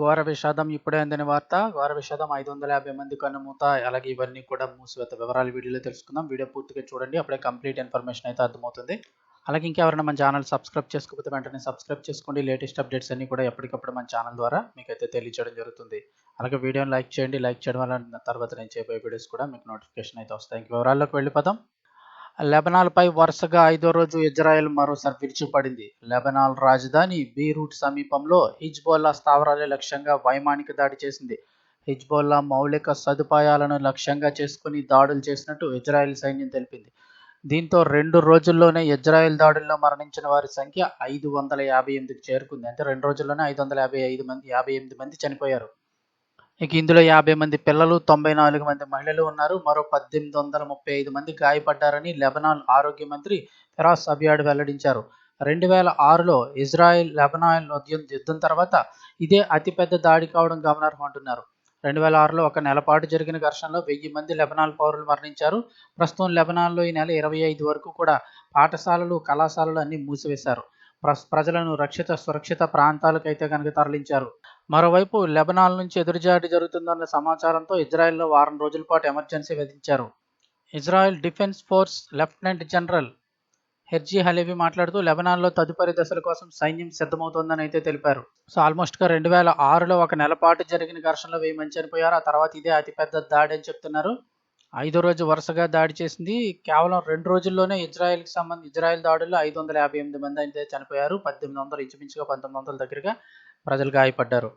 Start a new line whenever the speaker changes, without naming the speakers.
ఘోర విషాదం ఇప్పుడే అందిన వార్త. ఘోర విషాదం ఐదు వందల యాభై మంది కన్నుమూత అలాగే ఇవన్నీ కూడా మూసివేత వివరాలు వీడియోలో తెలుసుకుందాం. వీడియో పూర్తిగా చూడండి. అప్పుడే కంప్లీట్ ఇన్ఫర్మేషన్ అయితే అర్థమవుతుంది. అలాగే ఇంకెవరైనా మన ఛానల్ సబ్స్క్రైబ్ చేసుకోకపోతే వెంటనే సబ్స్క్రైబ్ చేసుకోండి. లేటెస్ట్ అప్డేట్స్ అన్ని కూడా ఎప్పటికప్పుడు మన ఛానల్ ద్వారా మీకైతే తెలియచేయడం జరుగుతుంది. అలాగే వీడియోని లైక్ చేయండి. లైక్ చేయడం వల్ల తర్వాత నేను చేయబోయే వీడియోస్ కూడా మీకు నోటిఫికేషన్ అయితే వస్తాయి. ఇంక వివరాల్లోకి వెళ్ళిపోదాం. లెబనాల్పై వరుసగా ఐదో రోజు ఇజ్రాయెల్ మరోసారి విరుచుపడింది లెబనాల్ రాజధాని బీరూట్ సమీపంలో హిజ్బోల్లా స్థావరాలే లక్ష్యంగా వైమానిక దాడి చేసింది. హిజ్బోల్లా మౌలిక సదుపాయాలను లక్ష్యంగా చేసుకుని దాడులు చేసినట్టు ఇజ్రాయెల్ సైన్యం తెలిపింది. దీంతో రెండు రోజుల్లోనే ఇజ్రాయెల్ దాడుల్లో మరణించిన వారి సంఖ్య ఐదు వందల యాభై ఎనిమిదికి చేరుకుంది. అంటే రెండు రోజుల్లోనే ఐదు వందల యాభై ఐదు మంది యాభై ఎనిమిది మంది చనిపోయారు. ఇక ఇందులో యాభై మంది పిల్లలు తొంభై నాలుగు మంది మహిళలు ఉన్నారు. మరో పద్దెనిమిది వందల ముప్పై ఐదు మంది గాయపడ్డారని లెబనాన్ ఆరోగ్య మంత్రి ఫెరాస్ అబియాడ్ వెల్లడించారు. రెండు వేల ఆరులో ఇజ్రాయెల్ లెబనాన్ యుద్ధం యుద్ధం తర్వాత ఇదే అతిపెద్ద దాడి కావడం గమనార్హం అంటున్నారు. రెండు వేల ఆరులో ఒక నెల పాటు జరిగిన ఘర్షణలో వెయ్యి మంది లెబనాన్ పౌరులు మరణించారు. ప్రస్తుతం లెబనాన్లో ఈ నెల ఇరవై ఐదు వరకు కూడా పాఠశాలలు కళాశాలలు అన్ని మూసివేశారు. ప్రజలను రక్షిత సురక్షిత ప్రాంతాలకైతే కనుక తరలించారు. మరోవైపు లెబనాన్ నుంచి ఎదురుజాడి జరుగుతుందన్న సమాచారంతో ఇజ్రాయెల్లో వారం రోజుల పాటు ఎమర్జెన్సీ విధించారు. Israel defence force lieutenant general Herzi Halevi మాట్లాడుతూ లెబనాన్లో తదుపరి దశల కోసం సైన్యం సిద్ధమవుతోందని అయితే తెలిపారు. సో ఆల్మోస్ట్గా రెండు వేల ఆరులో ఒక నెల పాటు జరిగిన ఘర్షణలో వెయ్యి మంది చనిపోయారు. ఆ తర్వాత ఇదే అతిపెద్ద దాడి అని చెప్తున్నారు. ఐదో రోజు వరుసగా దాడి చేసింది. కేవలం రెండు రోజుల్లోనే ఇజ్రాయెల్కి సంబంధించి ఇజ్రాయెల్ దాడుల్లో ఐదు వందల యాభై ఎనిమిది మంది అయితే చనిపోయారు. పద్దెనిమిది వందలు ఇంచుమించుగా పంతొమ్మిది వందల దగ్గరగా ప్రజలు గాయపడ్డారు.